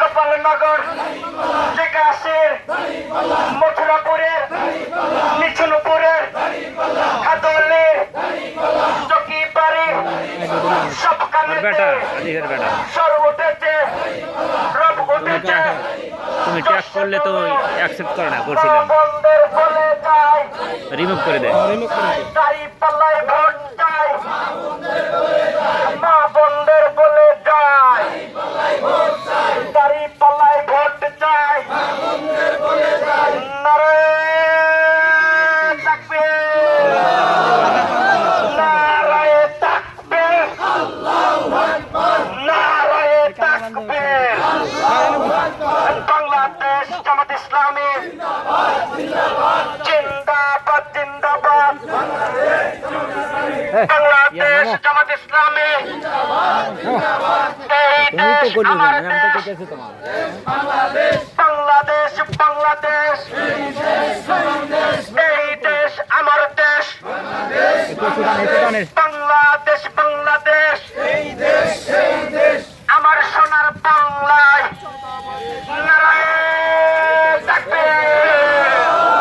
গোপালনগর জিকাশের মথুরাপুরের নিচুনপুরের খাদলের চকিপাড়ি সবখানে সর উঠেছে রব উঠেছে তুমি ট্যাগ করলে তো অ্যাকসেপ্ট করে না করছিলাম রিমুভ করে দেয় রিমুভ করে দেয় বাংলাদেশ জামাত ইসলামী জিন্দাবাদ জিন্দাবাদ বাংলাদেশ জামাত ইসলামী বাংলাদেশ বাংলাদেশ এই দেশ আমার দেশ বাংলাদেশ বাংলাদেশ এই দেশ